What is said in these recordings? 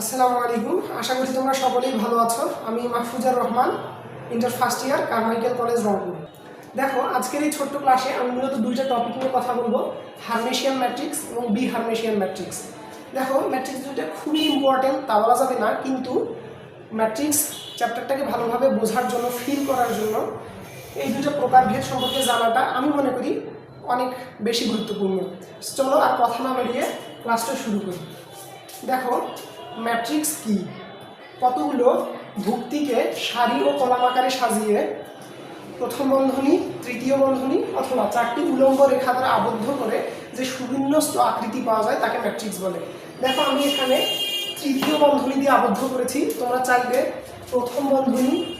আসসালামু আলাইকুম। আশা করি তোমরা সকলেই ভালো আছো। আমি Mahfuzar Rahman inter first year Carmichael college Rangpur. দেখো, আজকের এই ছোট্ট ক্লাসে আমি মূলত দুইটা টপিক নিয়ে কথা বলব হার্মেশিয়ান ম্যাট্রিক্স এবং বি হার্মেশিয়ান ম্যাট্রিক্স দেখো ম্যাট্রিক্স দুইটা খুবই ইম্পর্টেন্ট তা বলা যাবে না, কিন্তু ম্যাট্রিক্স চ্যাপ্টারটাকে ভালোভাবে বোঝার জন্য ফিল করার জন্য এই দুটো প্রকারভেদ সম্পর্কে জানাটা আমি মনে করি অনেক বেশি গুরুত্বপূর্ণ। চলো আর কথা না বাড়িয়ে ক্লাসটা শুরু করি। দেখো ম্যাট্রিক্স কি? কতগুলো ভুক্তিকে সারি ও কলাম আকারে সাজিয়ে প্রথম বন্ধনী, তৃতীয় বন্ধনী অথবা চারটি উলম্ব রেখা দ্বারা আবদ্ধ করে যে সুবিন্যস্ত আকৃতি পাওয়া যায় তাকে ম্যাট্রিক্স বলে। দেখো, আমি এখানে তৃতীয় বন্ধনী দিয়ে আবদ্ধ করেছি। তোমরা চাইলে প্রথম বন্ধনী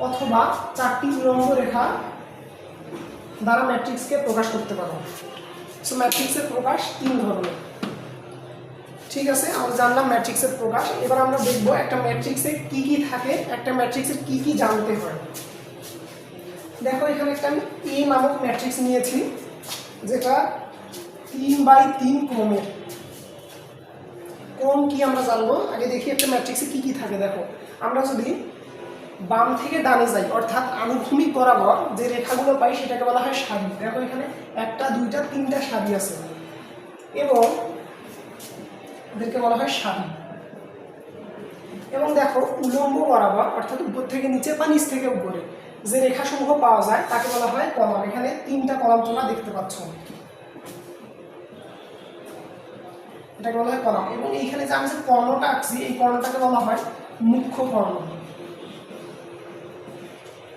অথবা চারটি উলম্ব রেখা দ্বারা ম্যাট্রিক্সকে প্রকাশ করতে পারো। সো ম্যাট্রিক্সের প্রকাশ তিন ধরনের। ঠিক আছে আমরা জানলাম ম্যাট্রিক্সের প্রকাশ। এবার আমরা দেখব একটা ম্যাট্রিক্সে কি কি থাকে, একটা ম্যাট্রিক্সের কি কি জানতে হয়। দেখো, এখানে একটা আমি এ নামক ম্যাট্রিক্স নিয়েছি, যেটা তিন বাই তিন ক্রমের। কোন কি আমরা জানব? আগে দেখি একটা ম্যাট্রিক্সে কি কি থাকে, দেখো। আমরা যদি বাম থেকে ডানে যাই, অর্থাৎ আনুভূমিক বরাবর যে রেখাগুলো পাই, সেটাকে বলা হয় সারি। দেখো এখানে একটা, দুইটা, তিনটা সারি আছে। এবং এদেরকে বলা হয় সারি এবং দেখো, উলম্ব বরাবর, অর্থাৎ উপর থেকে নিচে বা নিচ থেকে উপরে, যে রেখাসমূহ পাওয়া যায়, তাকে বলা হয় কলাম। এখানে তিনটা কলাম তোমরা দেখতে পাচ্ছ এটাকে বলা হয় কলাম। এবং এইখানে যে আমি যে কর্ণটা আঁকছি, এই কর্ণটাকে বলা হয় মুখ্য কর্ণ।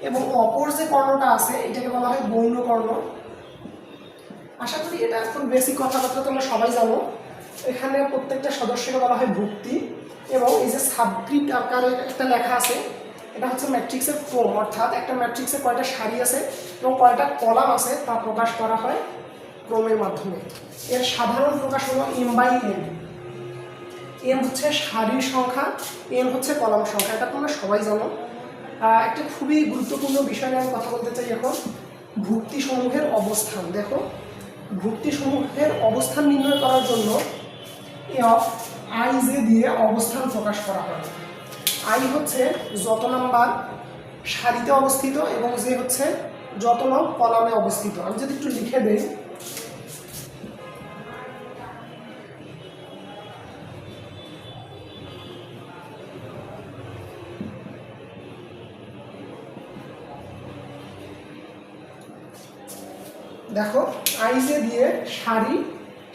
এবং অপর যে কর্ণটা আছে, এটাকে বলা হয় গৌণ কর্ণ আশা করি এটা খুব বেসিক কথাবার্তা তোমরা সবাই জানো। এখানে প্রত্যেকটা সদস্যকে বলা হয় ভুক্তি এবং এই যে সাবস্ক্রিপ্ট আকারে একটা লেখা আছে, এটা হচ্ছে ম্যাট্রিক্সের ক্রম অর্থাৎ একটা ম্যাট্রিক্সে কয়টা সারি আছে এবং কয়টা কলাম আছে তা প্রকাশ করা হয় ক্রমের মাধ্যমে। এর সাধারণ প্রকাশ হলো এম বাই এন এম হচ্ছে সারির সংখ্যা এম হচ্ছে কলাম সংখ্যা, এটা তোমরা সবাই জানো। একটা খুবই গুরুত্বপূর্ণ বিষয় নিয়ে আমি কথা বলতে চাই এখন ভুক্তি সমূহের অবস্থান। দেখো ভুক্তি সমূহের অবস্থান নির্ণয় করার জন্য এফ আই জে দিয়ে অবস্থান প্রকাশ করা হয়। আই হচ্ছে যত নাম্বার সারিতে অবস্থিত এবং জে হচ্ছে যত নং কলামে অবস্থিত। আমি যদি একটু লিখে দেই। দেখো আইজে দিয়ে সারি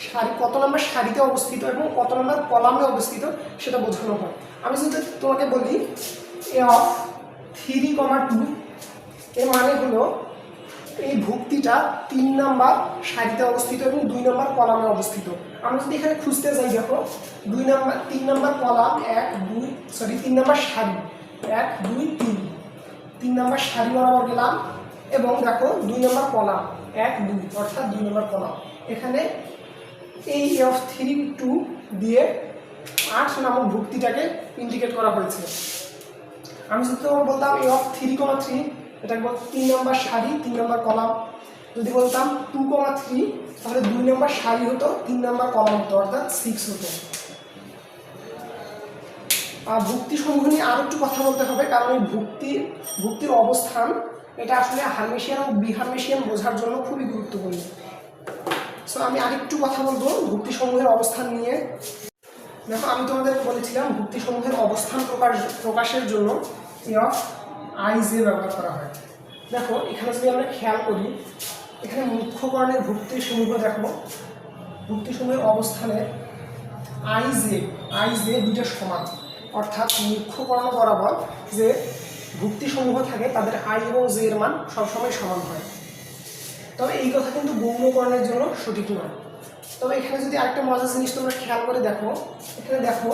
সারি কত নম্বর সারিতে অবস্থিত এবং কত নম্বর কলামে অবস্থিত সেটা বোঝানো হয় আমি যদি তোমাকে বলি A of three comma two এর মানে হলো এই ভুক্তিটা তিন নাম্বার সারিতে অবস্থিত এবং দুই নাম্বার কলামে অবস্থিত। আমরা যদি এখানে খুঁজতে যাই, দেখো, দুই নাম্বার, তিন নাম্বার কলাম, এক, দুই সরি তিন নাম্বার সারি এক, দুই, তিন। তিন নাম্বার সারি বরাবর গেলাম এবং দেখো, দুই নম্বর কলাম, এক, দুই, অর্থাৎ দুই নম্বর কলাম। এখানে এই এফ থ্রি টু দিয়ে আট নামক ভুক্তিটাকে ইন্ডিকেট করা হয়েছে আমি যদি তোমাকে বলতাম A of three comma three এটাকে বল তিন নম্বর সারি, তিন নম্বর কলাম। যদি বলতাম টু কমা থ্রি তাহলে দুই নম্বর সারি হতো, তিন নম্বর কলাম হতো, অর্থাৎ সিক্স হতো। আর ভুক্তি সমূহ নিয়ে আরও একটু কথা বলতে হবে, কারণ এই ভুক্তি, ভুক্তির অবস্থান, এটা আসলে হারমেশিয়ান ও বিহারমেশিয়ান বোঝার জন্য খুবই গুরুত্বপূর্ণ। সো আমি আরেকটু কথা বলব ভুক্তি সমূহের অবস্থান নিয়ে। দেখো, আমি তোমাদের বলেছিলাম ভুক্তি সমূহের অবস্থান প্রকাশ, প্রকাশের জন্য অফ আই জে ব্যবহার করা হয়। দেখো, এখানে যদি আমরা খেয়াল করি, এখানে মুখ্যকরণের ভুক্তি সমূহ দেখো। ভুক্তি সমূহের অবস্থানে আই জে আই জে সমান। অর্থাৎ মুখ্যকর্ণ বরাবর যে ভুক্তিসমূহ থাকে, তাদের আই এবং জে এর মান সবসময় সমান হয়। তবে এই কথা কিন্তু গৌণকরণের জন্য সঠিক নয়। তবে এখানে যদি আরেকটা মজার জিনিস তোমরা খেয়াল করে দেখো, এখানে দেখো,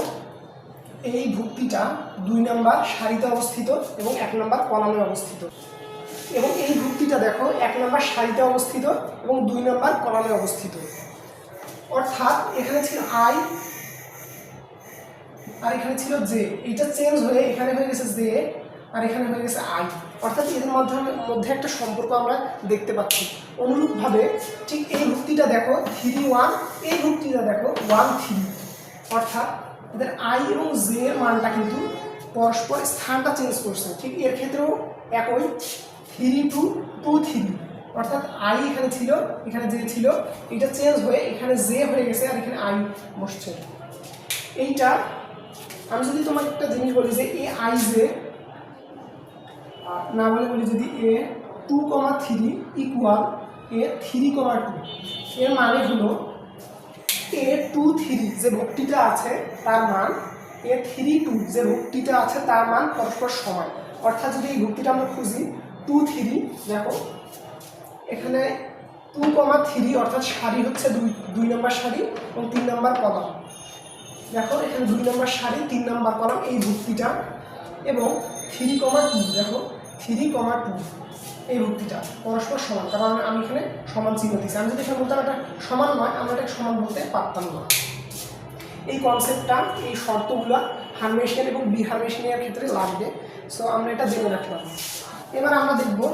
এই ভুক্তিটা দুই নাম্বার সারিতে অবস্থিত এবং এক নাম্বার কলামে অবস্থিত। এবং এই ভুক্তিটা দেখো, এক নাম্বার সারিতে অবস্থিত এবং দুই নাম্বার কলামে অবস্থিত। অর্থাৎ এখানে ছিল আই, আর এখানে ছিল জে। এটা চেঞ্জ হয়ে এখানে হয়ে গেছে জে। আর এখানে হয়ে গেছে আই অর্থাৎ এদের মাধ্যমে মধ্যে একটা সম্পর্ক আমরা দেখতে পাচ্ছি। অনুরূপভাবে ঠিক এই ভুক্তিটা দেখো থ্রি ওয়ান এই ভুক্তিটা দেখো ওয়ান থ্রি অর্থাৎ এদের আই এবং জে এর মানটা কিন্তু পরস্পর স্থানটা চেঞ্জ করছে। ঠিক এর ক্ষেত্রেও একই। থ্রি টু টু থ্রি অর্থাৎ আই এখানে ছিল, এখানে জে ছিল, এটা চেঞ্জ হয়ে এখানে জে হয়ে গেছে আর এখানে আই বসছে। এইটা, আমি যদি তোমাকে একটা জিনিস বলি যে এ, আই জে না বলে বলি যদি A two comma three equal A three comma two এর মানে হলো এ টু থ্রি যে ভক্তিটা আছে তার মান এ থ্রি টু যে ভক্তিটা আছে তার মান পরস্পর সমান। অর্থাৎ যদি এই ভক্তিটা আমরা খুঁজি টু থ্রি দেখো, এখানে টু কমা থ্রি অর্থাৎ সারি হচ্ছে দুই দুই নম্বর সারি এবং তিন নম্বর কলাম। দেখো, এখানে দুই নম্বর সারি, তিন নম্বর কলাম, এই ভক্তিটা। এবং থ্রি কমা টু দেখো থ্রি কমা টু এই ভক্তিটা পরস্পর সমান। কারণ আমি- আমি এখানে সমান চিহ্ন দিচ্ছি আমি যদি এখানে বলতাম সমান নয় আমরা এটা সমান বলতে পারতাম না। এই কনসেপ্টটা এই শর্তগুলো হারমেশিয়ান এবং বিহারমেশিয়ানের ক্ষেত্রে লাগবে। সো আমরা এটা জেনে রাখলাম এবার আমরা দেখব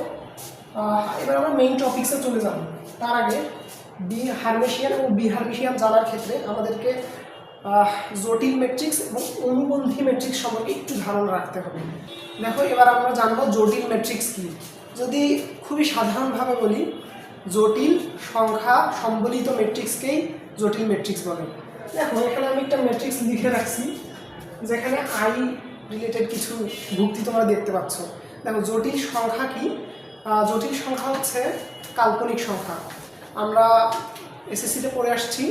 এবার আমরা মেইন টপিক্সে চলে যাব। তার আগে বি হারমেশিয়ান এবং বিহারমেশিয়ান জানার ক্ষেত্রে আমাদেরকে জটিল ম্যাট্রিক্স এবং অনুবন্ধী ম্যাট্রিক্স সম্পর্কে একটু ধারণা রাখতে হবে। দেখো, এবার আমরা জানব জটিল ম্যাট্রিক্স কী। যদি খুবই সাধারণভাবে বলি, জটিল সংখ্যা সম্বলিত ম্যাট্রিক্সকেই জটিল ম্যাট্রিক্স বলে। দেখো, এখানে আমি একটা ম্যাট্রিক্স লিখে রাখছি, যেখানে আই রিলেটেড কিছু ভুক্তি তোমরা দেখতে পাচ্ছ। দেখো, জটিল সংখ্যা কি? জটিল সংখ্যা হচ্ছে কাল্পনিক সংখ্যা। আমরা এসএসসিতে পড়ে আসছি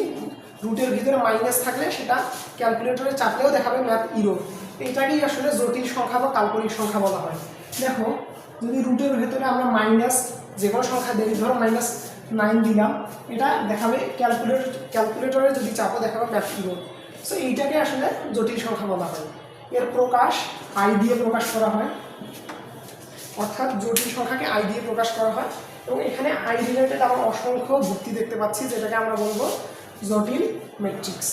রুটের ভিতরে মাইনাস থাকলে সেটা ক্যালকুলেটরে চাপলেও দেখাবে ম্যাথ ইরো এটাকেই আসলে জটিল সংখ্যা বা কাল্পনিক সংখ্যা বলা হয়। দেখো, যদি রুটের ভেতরে আমরা মাইনাস যে কোনো সংখ্যা দেই ধরো মাইনাস নাইন দিলাম, এটা দেখাবে ক্যালকুলেটর ক্যালকুলেটরে যদি চাপও দেখাবে ম্যাথ ইরো সো এইটাকে আসলে জটিল সংখ্যা বলা হয়। এর প্রকাশ আই দিয়ে প্রকাশ করা হয়। অর্থাৎ জটিল সংখ্যাকে আই দিয়ে প্রকাশ করা হয়। এবং এখানে আই রিলেটেড আমরা অসংখ্য যুক্তি দেখতে পাচ্ছি, যেটাকে আমরা বলব জটিল ম্যাট্রিক্স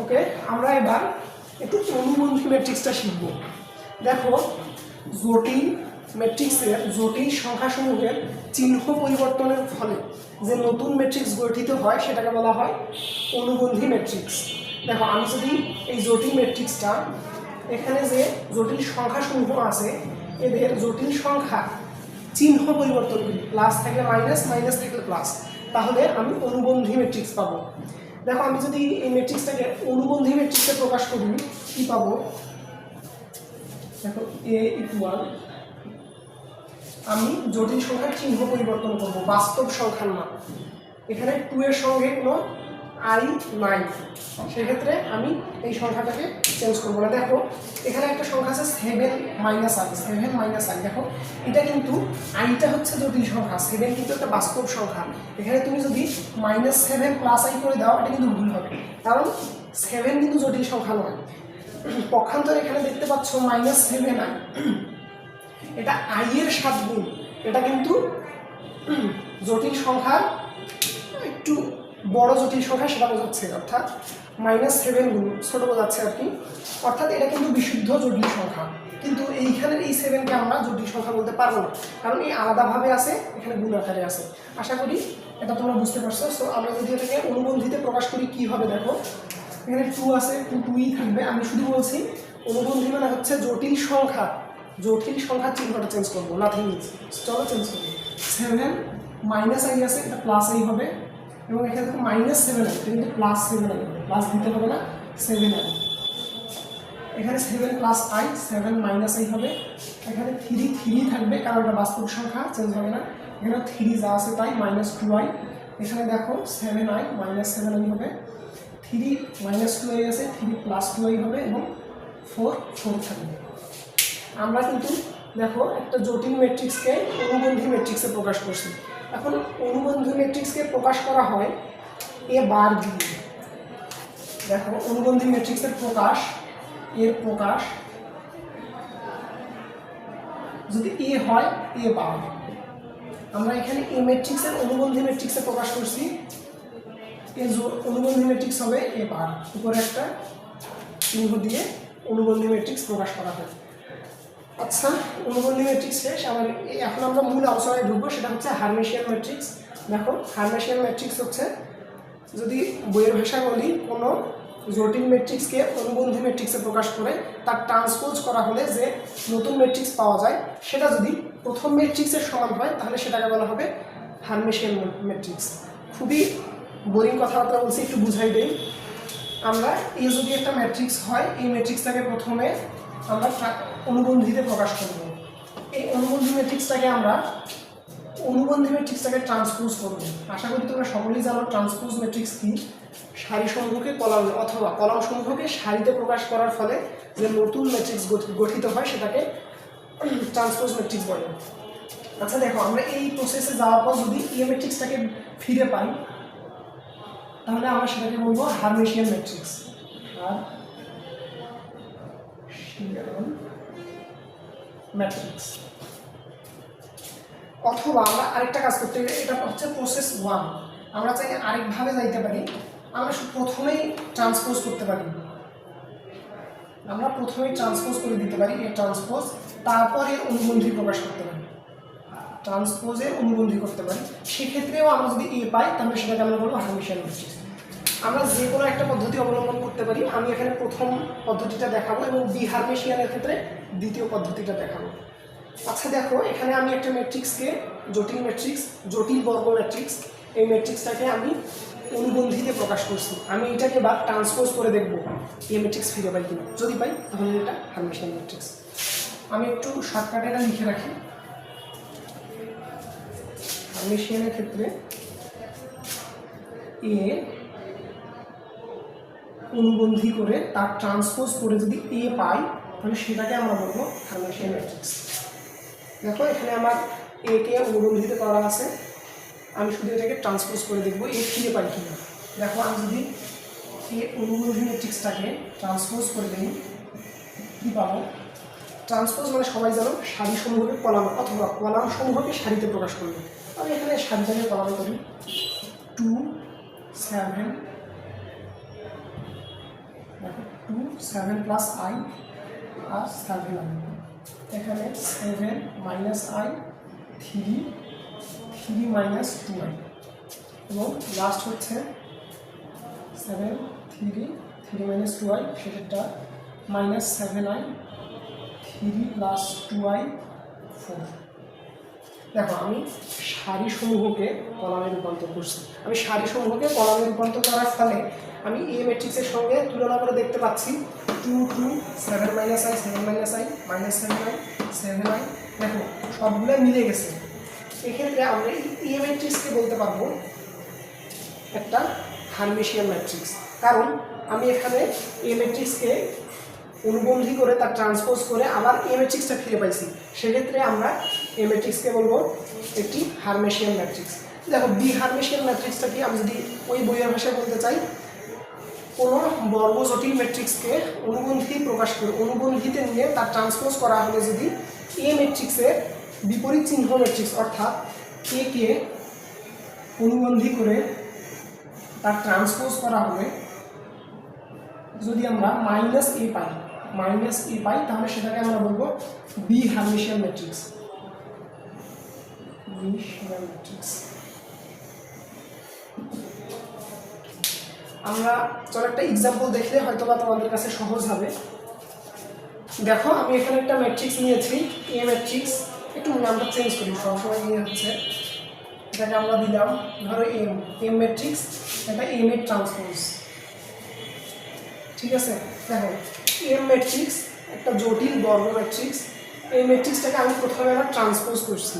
ওকে আমরা এবার একটু অনুবন্ধী ম্যাট্রিক্সটা শিখব। দেখো, জটিল ম্যাট্রিক্সের জটিল সংখ্যাসমূহের চিহ্ন পরিবর্তনের ফলে যে নতুন ম্যাট্রিক্স গঠিত হয়, সেটাকে বলা হয় অনুবন্ধী ম্যাট্রিক্স দেখো, আমি যদি এই জটিল ম্যাট্রিক্সটা এখানে যে জটিল সংখ্যাসমূহ আছে, এদের জটিল সংখ্যা চিহ্ন পরিবর্তন করি প্লাস থাকলে মাইনাস মাইনাস থাকলে প্লাস তাহলে আমি অনুবন্ধী মেট্রিক্স পাবো। দেখো, আমি যদি এই ম্যাট্রিক্সটাকে অনুবন্ধী মেট্রিক্সে প্রকাশ করি, কি পাবো? দেখো এ ইকুয়াল আমি জটিল সংখ্যার চিহ্ন পরিবর্তন করব, বাস্তব সংখ্যার মান। এখানে টু এর সঙ্গে কোনো আই নাই সেক্ষেত্রে আমি এই সংখ্যাটাকে চেঞ্জ করব না। দেখো, এখানে একটা সংখ্যা আছে seven minus i seven minus i দেখো, এটা কিন্তু আইটা হচ্ছে জটিল সংখ্যা। সেভেন কিন্তু একটা বাস্তব সংখ্যা। এখানে তুমি যদি মাইনাস সেভেন প্লাস আই করে দাও, এটা কিন্তু ভুল হবে। কারণ সেভেন কিন্তু জটিল সংখ্যা নয়। পক্ষান্তর এখানে দেখতে পাচ্ছ মাইনাস সেভেন আই এটা আই এর সাত গুণ। এটা কিন্তু জটিল সংখ্যার একটু বড় জটিল সংখ্যা সেটা বোঝাচ্ছে, অর্থাৎ মাইনাস সেভেন গুণ ছোটো বোঝাচ্ছে আর কি। অর্থাৎ এটা কিন্তু বিশুদ্ধ জটিল সংখ্যা। কিন্তু এইখানের এই সেভেনকে আমরা জটিল সংখ্যা বলতে পারব না। কারণ এই আলাদাভাবে আছে, এখানে গুণ আকারে আছে। আশা করি এটা তোমরা বুঝতে পারছ। সো আমরা যদি এটাকে অনুবন্ধিতে প্রকাশ করি, কী হবে দেখো? এখানে টু আছে টু টুই থাকবে। আমি শুধু বলছি, অনুবন্ধী মানে হচ্ছে জটিল সংখ্যা। জটিল সংখ্যার চিহ্নটা চেঞ্জ করব নাথিং চলো চেঞ্জ করব সেভেন মাইনাস আই আছে, এটা প্লাস আই হবে। এবং এখানে দেখো মাইনাস সেভেন এটা কিন্তু প্লাস সেভেন প্লাস দিতে হবে না সেভেন আই এখানে seven plus i seven minus i হবে। এখানে থ্রি থ্রি থাকবে, কারণ এটা বাস্তব সংখ্যা চেঞ্জ হবে না। এখানে থ্রি যা আছে তাই মাইনাস টু আই এখানে দেখো seven i minus seven i হবে। থ্রি মাইনাস টু আই আছে থ্রি প্লাস টু আই হবে এবং ফোর ফোর থাকবে। আমরা কিন্তু দেখো একটা জটিল ম্যাট্রিক্সকে অনুবন্ধী ম্যাট্রিক্সে প্রকাশ করছি। এখন অনুবন্ধী ম্যাট্রিক্সকে প্রকাশ করা হয় এ বার দিয়ে। দেখো, অনুবন্ধী ম্যাট্রিক্সের প্রকাশ এর প্রকাশ। যদি এ হয় এ বার আমরা এখানে এ ম্যাট্রিক্সের অনুবন্ধী ম্যাট্রিক্সে প্রকাশ করছি। এ অনুবন্ধী ম্যাট্রিক্স হবে এ বার উপরে একটা চিহ্ন দিয়ে অনুবন্ধী ম্যাট্রিক্স প্রকাশ করা হয়। আচ্ছা অনুবন্ধী ম্যাট্রিক্স শেষ। আমার এখন আমরা মূল আলোচনায় ঢুকবো, সেটা হচ্ছে হারমেশিয়ান ম্যাট্রিক্স দেখো হারমেশিয়ান ম্যাট্রিক্স হচ্ছে, যদি বইয়ের ভাষায় বলি, কোনো জটিল ম্যাট্রিক্সকে অনুবন্ধী ম্যাট্রিক্সে প্রকাশ করে, তার ট্রান্সপোজ করা হলে যে নতুন ম্যাট্রিক্স পাওয়া যায়, সেটা যদি প্রথম ম্যাট্রিক্সের সমান হয়, তাহলে সেটাকে বলা হবে হারমেশিয়ান ম্যাট্রিক্স খুবই বোরিং কথাবার্তা বলছি, একটু বুঝাই দেই। আমরা এই যদি একটা ম্যাট্রিক্স হয়, এই ম্যাট্রিক্সটাকে প্রথমে আমরা অনুবন্ধীতে প্রকাশ করব। এই অনুবন্ধী ম্যাট্রিক্সটাকে আমরা অনুবন্ধী ম্যাট্রিক্সটাকে ট্রান্সপোজ করব। আশা করি তোমরা সকলেই জানো ট্রান্সপোজ ম্যাট্রিক্স কি? সারি সমূহকে কলাম অথবা কলাম সমূহকে সারিতে প্রকাশ করার ফলে যে নতুন ম্যাট্রিক্স গঠিত হয় সেটাকে ট্রান্সপোজ ম্যাট্রিক্স বলে। আচ্ছা দেখো, আমরা এই প্রসেসে যাওয়ার পর যদি এই ম্যাট্রিক্সটাকে ফিরে পাই, তাহলে আমরা সেটাকে বলব হারমেশিয়ান ম্যাট্রিক্স আর ম্যাট্রিক্স অথবা আমরা আরেকটা কাজ করতে গেলে এটা হচ্ছে প্রসেস ওয়ান আমরা চাইলে আরেকভাবে যাইতে পারি। আমরা প্রথমেই ট্রান্সপোজ করতে পারি। আমরা প্রথমেই ট্রান্সপোজ করে দিতে পারি এই ট্রান্সপোজ তারপরে অনুবন্ধী প্রকাশ করতে পারি। ট্রান্সপোজে অনুবন্ধী করতে পারি। সেক্ষেত্রেও আমরা যদি এ পাই, তাহলে সেটাকে আমরা বলব হারমিশিয়ান ম্যাট্রিক্স আমরা যে কোনো একটা পদ্ধতি অবলম্বন করতে পারি। আমি এখানে প্রথম পদ্ধতিটা দেখাবো এবং বি হারমেশিয়ানের ক্ষেত্রে দ্বিতীয় পদ্ধতিটা দেখাবো। আচ্ছা দেখো, এখানে আমি একটা ম্যাট্রিক্সকে জটিল ম্যাট্রিক্স জটিল বর্গ ম্যাট্রিক্স এই ম্যাট্রিক্সটাকে আমি অনুবন্ধিতে প্রকাশ করছি। আমি এটাকে বা ট্রান্সপোজ করে দেখব এই ম্যাট্রিক্স ফিরে পাই কিনা। যদি পাই, তাহলে এটা হারমেশিয়ান ম্যাট্রিক্স আমি একটু শর্টকাটে এটা লিখে রাখি। হারমেশিয়ানের ক্ষেত্রে এ অনুবন্ধী করে তার ট্রান্সপোজ করে যদি এ পাই তাহলে সেটাকে আমরা বলব হারমেশিয়ান ম্যাট্রিক্স দেখো, এখানে আমার এ কে অনুবন্ধিত করা আছে। আমি শুধু এটাকে ট্রান্সপোজ করে দেখব, এ ফিরে পাই কিনা। দেখো, আমি যদি এ অনুবন্ধী ম্যাট্রিক্সটাকে ট্রান্সপোজ করে দিই, কী পাবো? ট্রান্সপোজ মানে সবাই জানো সারি সমূহকে কলাম অথবা কলাম সমূহকে সারিতে প্রকাশ করবে। আমি এখানে সারিটাকে কলাম করি টু সেভেন দেখো টু সেভেন প্লাস আই আর সেভেন এখানে seven minus i three three minus two i এবং লাস্ট হচ্ছে seven three three minus two i সেটা minus seven i three plus two i four দেখো, আমি সারি সমূহকে কলামে রূপান্তর করছি। আমি সারি সমূহকে কলামে রূপান্তর করার ফলে আমি এ ম্যাট্রিক্সের সঙ্গে তুলনা করে দেখতে পাচ্ছি। Two two seven minus i seven minus i minus seven i seven i দেখো, সবগুলো মিলে গেছে। এক্ষেত্রে আমরা এই এ ম্যাট্রিক্সকে বলতে পারব একটা হারমেশিয়ান ম্যাট্রিক্স কারণ আমি এখানে এ ম্যাট্রিক্সকে অনুবন্ধী করে তার ট্রান্সপোজ করে আবার এ ম্যাট্রিক্সটা ফিরে পাইছি। সেক্ষেত্রে আমরা এ ম্যাট্রিক্সকে বলব একটি হারমেশিয়ান ম্যাট্রিক্স দেখো বি হারমেশিয়ান ম্যাট্রিক্সটা কি? আমি যদি ওই বইয়ের ভাষায় বলতে চাই, কোনো বর্গ জটিল ম্যাট্রিক্সকে অনুবন্ধী প্রকাশ করে, অনুবন্ধীতে নিয়ে তার ট্রান্সপোজ করা হলে যদি এ ম্যাট্রিক্সের বিপরীত চিহ্ন ম্যাট্রিক্স অর্থাৎ এ কে অনুবন্ধী করে তার ট্রান্সপোজ করা হবে যদি আমরা মাইনাস এ পাই মাইনাস এ পাই তাহলে সেটাকে আমরা বলব বি হার্মিশিয়ান ম্যাট্রিক্স ম্যাট্রিক্স আমরা চলো একটা এক্সাম্পল দেখলে হয়তো বা তোমাদের কাছে সহজ হবে। দেখো, আমি এখানে একটা ম্যাট্রিক্স নিয়েছি এ ম্যাট্রিক্স একটু নামটা চেঞ্জ করি, সবসময় নিয়ে হচ্ছে। এটাকে আমরা দিলাম, ধরো এম এম ম্যাট্রিক্স এটা এম এর ট্রান্সপোজ ঠিক আছে? দেখো এম ম্যাট্রিক্স একটা জটিল বর্গ ম্যাট্রিক্স এই ম্যাট্রিক্সটাকে আমি প্রথমে আবার ট্রান্সপোজ করছি।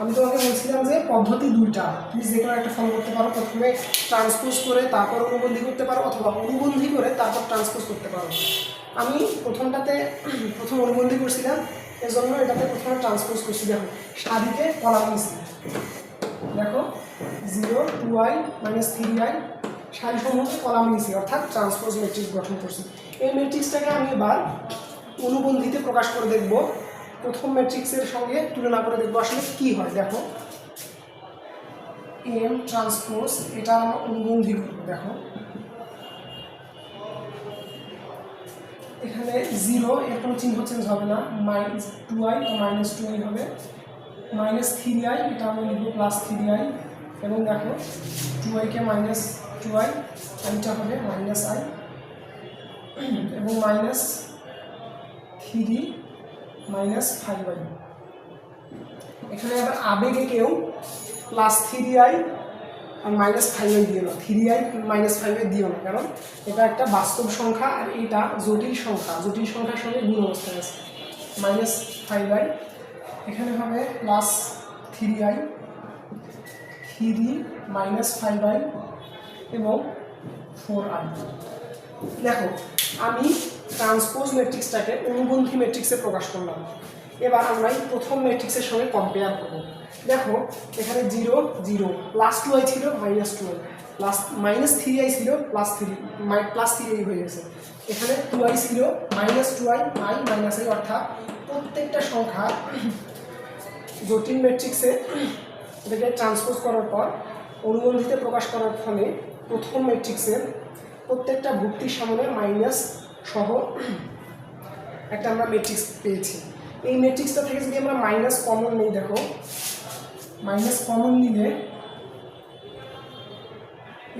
আমি তোমাকে বলছিলাম যে পদ্ধতি দুইটা। তুমি যে কোনো একটা ফলো করতে পারো, প্রথমে ট্রান্সপোজ করে তারপর অনুবন্ধী করতে পারো, অথবা অনুবন্ধী করে তারপর ট্রান্সপোজ করতে পারো। আমি প্রথমটাতে, প্রথম অনুবন্ধী করছিলাম, এজন্য এটাতে প্রথমে ট্রান্সপোজ করছি। দেখো কলাম নিছি দেখো zero two i minus three i সারি সমূহকে কলাম নিছি অর্থাৎ ট্রান্সপোজ ম্যাট্রিক্স গঠন করছি। এই ম্যাট্রিক্সটাকে আমি এবার অনুবন্ধীতে প্রকাশ করে দেখব। প্রথম ম্যাট্রিক্সের সঙ্গে তুলনা করে দেখব আসলে কি হয়। দেখো এম ট্রান্সপোজ এটা আমরা অনুবন্ধী করব, দেখো। এখানে জিরো এর কোনো চিহ্ন চেঞ্জ হবে না। মাইনাস টু আই তো মাইনাস টু আই হবে। মাইনাস থ্রি আই এটা আমরা লিখব প্লাস থ্রি আই এবং দেখো টু আইকে মাইনাস টু আই আইটা হবে মাইনাস আই। এবং minus three, minus five i এখানে আবার আবেগে কেউ প্লাস থ্রি আই আর মাইনাস ফাইভ দিও না। থ্রি আই মাইনাস ফাইভ দিও না, কারণ এটা একটা বাস্তব সংখ্যা আর এটা জটিল সংখ্যা। জটিল সংখ্যার সঙ্গে গুণ অবস্থায় আছে। মাইনাস ফাইভ আই এখানে হবে plus three i three minus five i এবং ফোর আই দেখো, আমি ট্রান্সপোজ ম্যাট্রিক্সটাকে অনুবন্ধী ম্যাট্রিক্সে প্রকাশ করলাম। এবার আমরা এই প্রথম ম্যাট্রিক্সের সঙ্গে কম্পেয়ার করব। দেখো, এখানে zero zero plus two i ছিল minus two i plus minus three i ছিল plus three my plus three i হয়ে গেছে। এখানে টু আই ছিল minus two i i minus i অর্থাৎ প্রত্যেকটা সংখ্যা জটিল ম্যাট্রিক্সে এটাকে ট্রান্সপোজ করার পর, অনুবন্ধিতে প্রকাশ করার ফলে প্রথম ম্যাট্রিক্সের প্রত্যেকটা ভুক্তির সামনে মাইনাস সহ একটা আমরা ম্যাট্রিক্স পেয়েছি। এই ম্যাট্রিক্সটা থেকে যদি আমরা মাইনাস কমন নেই, দেখো মাইনাস কমন নিলে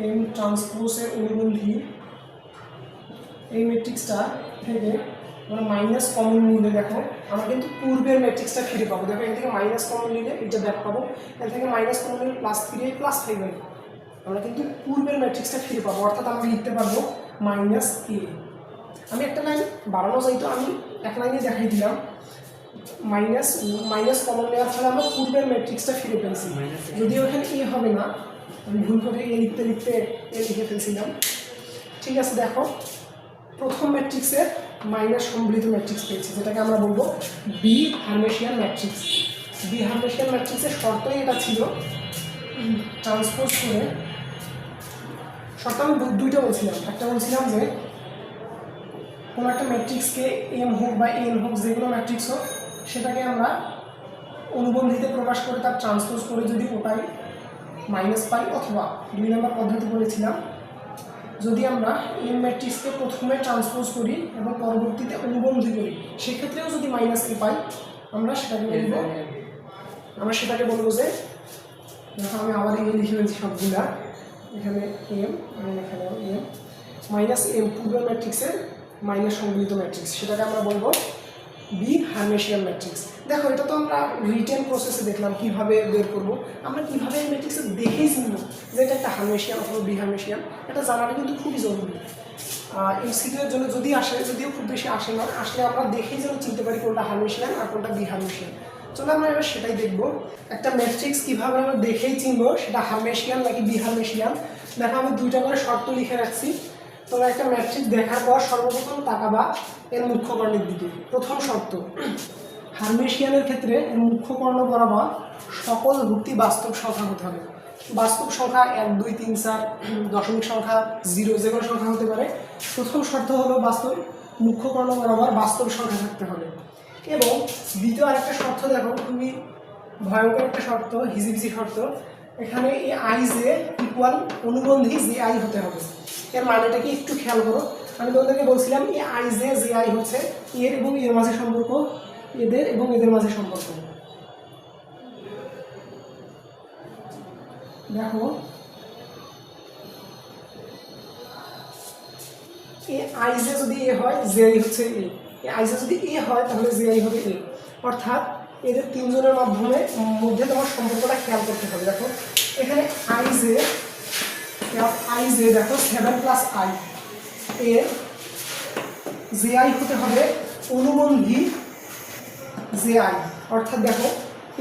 এম ট্রান্সপোজের অনুবন্ধী এই ম্যাট্রিক্সটা থেকে আমরা মাইনাস কমন নিলে, দেখো, আমরা কিন্তু পূর্বের ম্যাট্রিক্সটা ফিরে পাবো। দেখো, এখান থেকে মাইনাস কমন নিলে এটা ব্যাক পাবো। এখান থেকে মাইনাস কমন নিলে প্লাস থ্রি প্লাস ফাইভ আমরা কিন্তু পূর্বের ম্যাট্রিক্সটা ফিরে পাবো অর্থাৎ আমরা লিখতে পারব মাইনাস এ আমি একটা লাইন বাড়ানো যাইতো আমি এক লাইনে দেখাই দিলাম। মাইনাস মাইনাস কমন নেওয়ার ফলে আমরা পূর্বের ম্যাট্রিক্সটা ফিরে পেয়েছি। যদিও এখানে এ হবে না আমি ভুল করে এ লিখতে লিখতে এ লিখে ফেলছিলাম। ঠিক আছে দেখো। প্রথম ম্যাট্রিক্সের মাইনাস সম্মিলিত ম্যাট্রিক্স পেয়েছি যেটাকে আমরা বলব বি হার্মেশিয়ান ম্যাট্রিক্স বি হার্মেশিয়ান ম্যাট্রিক্সের শর্তই এটা ছিল ট্রান্সপোজ করে শর্ত আমি দুইটা বলছিলাম। একটা বলছিলাম যে কোনো একটা ম্যাট্রিক্সকে এম হোক বা এন হোক যে কোনো ম্যাট্রিক্স হোক সেটাকে আমরা অনুবন্ধিতে প্রকাশ করে তার ট্রান্সপোজ করে যদি ওটাই মাইনাস পাই অথবা দুই নম্বর পদ্ধতি বলেছিলাম যদি আমরা এম ম্যাট্রিক্সকে প্রথমে ট্রান্সপোজ করি এবং পরবর্তীতে অনুবন্ধী করি সেক্ষেত্রেও যদি মাইনাস এ পাই আমরা সেটাকে বলব আমরা সেটাকে বলব যে দেখো আমি আবার এ লিখে ফেলছি সবগুলা। এখানে এম এবং এখানে এম মাইনাস এম পূর্ব ম্যাট্রিক্সের মাইনাস সম্মিলিত ম্যাট্রিক্স, সেটাকে আমরা বলব বি হার্মেশিয়ান ম্যাট্রিক্স। দেখো, এটা তো আমরা রিটেন প্রসেসে দেখলাম কীভাবে বের করব। আমরা কীভাবে এই ম্যাট্রিক্সে দেখেই চিনব যে এটা একটা হার্মেশিয়ান অথবা বি হার্মেশিয়ান, এটা জানাটা কিন্তু খুবই জরুরি। এই সিটের জন্য যদি আসে, যদিও খুব বেশি আসে না, আসলে আমরা দেখেই যেন চিনতে পারি কোনটা হার্মেশিয়ান আর কোনটা বি হার্মেশিয়ান। চলো আমরা এবার সেটাই দেখব। একটা ম্যাট্রিক্স কীভাবে আমরা দেখেই চিনবো, সেটা হার্মেশিয়ান নাকি বি হার্মেশিয়ান দেখো, আমি দুইটা করে শর্ত লিখে রাখছি। তোমরা একটা ম্যাট্রিক্স দেখার পর সর্বপ্রথম তাকাবা এর মুখ্যকর্ণের দিকে। প্রথম শর্ত হার্মেশিয়ানের ক্ষেত্রে এর মুখ্য কর্ণ বরাবর সকল ভুক্তি বাস্তব সংখ্যা হতে হবে। বাস্তব সংখ্যা এক, দুই, তিন, চার, দশমিক সংখ্যা জিরো যে কোনো সংখ্যা হতে পারে। প্রথম শর্ত হলো বাস্তব মুখ্য কর্ণ বরাবর বাস্তব সংখ্যা থাকতে হবে। এবং দ্বিতীয় আরেকটা শর্ত দেখো তুমি ভয়ঙ্কর একটা শর্ত হিজিবিজি শর্ত। এখানে এই আই জে ইকুয়াল অনুবন্ধী যে আই হতে হবে। এর মানেটাকে একটু খেয়াল করো। আমি তোমাদেরকে বলছিলাম, এই আই জে যে আই হচ্ছে, এর এবং এর মাঝে সম্পর্ক, এদের এবং এদের মাঝে সম্পর্ক। দেখো এ আই জে যদি এ হয় আই হচ্ছে এ। এ আই জে যদি এ হয়, তাহলে জে আই হবে এ। অর্থাৎ এদের তিনজনের মাধ্যমে মধ্যে তোমার সম্পর্কটা খেয়াল করতে হবে। দেখো, এখানে আই জে আই জে দেখো সেভেন প্লাস আই এর জে আই হতে হবে অনুবন্ধী জে আই অর্থাৎ দেখো,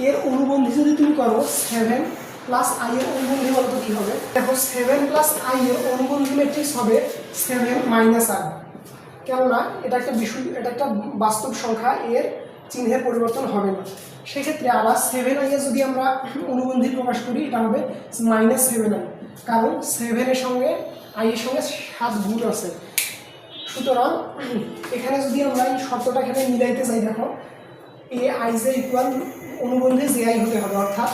এর অনুবন্ধী যদি তুমি করো সেভেন প্লাস আই এর অনুবন্ধী বলতো কি হবে? দেখো সেভেন প্লাস আই এর অনুবন্ধী ম্যাট্রিক্স হবে সেভেন মাইনাস আই কেননা এটা একটা বিষয়, এটা একটা বাস্তব সংখ্যা, এর চিহ্নের পরিবর্তন হবে না। সেক্ষেত্রে আবার সেভেন আইয়ে যদি আমরা অনুবন্ধী প্রকাশ করি, এটা হবে মাইনাস সেভেন আই কারণ সেভেনের সঙ্গে আই এর সঙ্গে সাত গুণ আছে। সুতরাং এখানে যদি আমরা এই শর্তটা এখানে মিলাইতে চাই দেখো, এ আই জে ইকুয়াল অনুবন্ধে জে আই হতে হবে, অর্থাৎ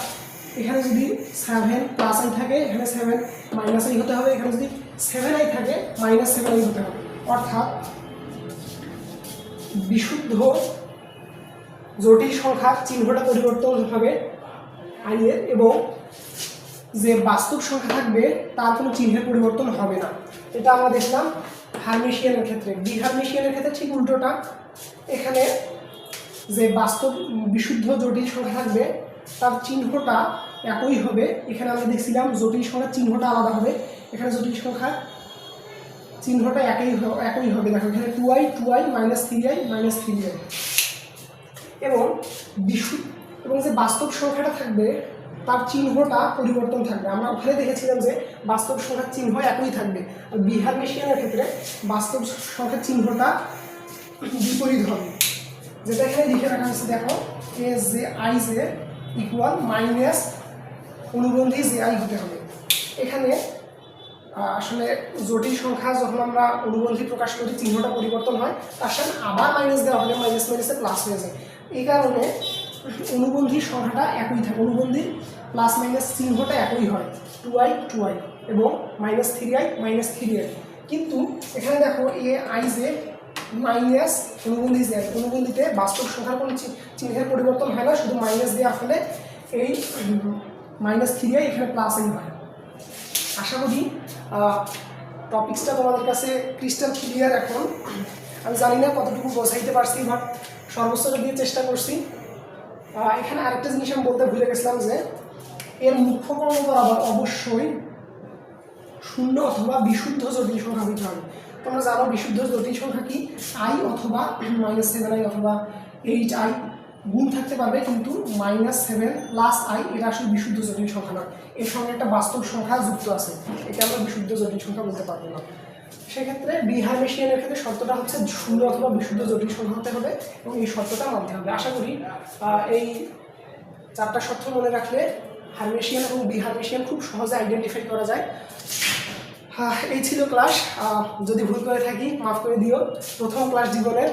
এখানে যদি সেভেন প্লাস আই থাকে, এখানে সেভেন মাইনাস আই হতে হবে, এখানে যদি সেভেন আই থাকে মাইনাস সেভেন আই হতে হবে। অর্থাৎ বিশুদ্ধ জটিল সংখ্যার চিহ্নটা পরিবর্তন হবে আই এর এবং যে বাস্তব সংখ্যা থাকবে, তার কোনো চিহ্নের পরিবর্তন হবে না। এটা আমরা দেখলাম হার্মিশিয়ানের ক্ষেত্রে। বিহার্মিশিয়ানের ক্ষেত্রে ঠিক উল্টোটা। এখানে যে বাস্তব, বিশুদ্ধ জটিল সংখ্যা থাকবে, তার চিহ্নটা একই হবে। এখানে আমরা দেখছিলাম জটিল সংখ্যার চিহ্নটা আলাদা হবে। এখানে জটিল সংখ্যা চিহ্নটা একই একই হবে। দেখো, এখানে two i two i minus three i minus three i এবং বিশু, এবং যে বাস্তব সংখ্যাটা থাকবে, তার চিহ্নটা পরিবর্তন থাকবে। আমরা ওখানে দেখেছিলাম যে বাস্তব সংখ্যার চিহ্ন একই থাকবে। আর বিহার মেশিয়ানের ক্ষেত্রে বাস্তব সংখ্যার চিহ্নটা বিপরীত হবে। যেটা এখানে লিখে রাখা হয়েছে, দেখো A j i j equal minus অনুবন্ধী j i হতে হবে। এখানে আসলে জটিল সংখ্যা যখন আমরা অনুবন্ধী প্রকাশ করি, চিহ্নটা পরিবর্তন হয়, তার সাথে আবার মাইনাস দেওয়া হলে মাইনাস মাইনাসে প্লাস হয়ে যায়। এই কারণে অনুবন্ধী সংখ্যাটা একই থাকে। অনুবন্ধীর প্লাস মাইনাস চিহ্নটা একই হয় টু আই টু আই এবং minus three i minus three i কিন্তু এখানে দেখো এ আই যে মাইনাস অনুবন্ধী আই অনুবন্ধীতে বাস্তব সংখ্যার কোনো চিহ্নের পরিবর্তন হয় না, শুধু মাইনাস দেওয়ার ফলে এই মাইনাস থ্রি আই এখানে প্লাস আই হয়। আশা করি টপিক্সটা তোমাদের কাছে ক্রিস্টাল ক্লিয়ার এখন। আমি জানি না কতটুকু বোঝাইতে পারছি বাট সর্বোচ্চটা দিয়ে চেষ্টা করছি। এখানে আরেকটা জিনিস আমি বলতে ভুলে গেছিলাম যে, এর মুখ্য কর্ম বরাবর অবশ্যই শূন্য অথবা বিশুদ্ধ জটিল সংখ্যা হইতে হবে। তোমরা জানো বিশুদ্ধ জটিল সংখ্যা কি? আই অথবা মাইনাস সেভেন আই অথবা এইট আই গুণ থাকতে পারবে কিন্তু মাইনাস সেভেন প্লাস আই এটা আসলে বিশুদ্ধ জটিল সংখ্যা নয়। এর সঙ্গে একটা বাস্তব সংখ্যা যুক্ত আছে। এটা আমরা বিশুদ্ধ জটিল সংখ্যা বলতে পারব না। সেক্ষেত্রে বিহার মেশিয়ানের ক্ষেত্রে শর্তটা হচ্ছে শূন্য অথবা বিশুদ্ধ জটিল সংখ্যা হতে হবে এবং এই শর্তটা মানতে হবে। আশা করি এই চারটা শর্ত মনে রাখলে হারমেশিয়ান এবং বিহারমেশিয়ান খুব সহজে আইডেন্টিফাই করা যায়। হ্যাঁ, এই ছিল ক্লাস যদি ভুল করে থাকি মাফ করে দিও। প্রথম ক্লাস জীবনের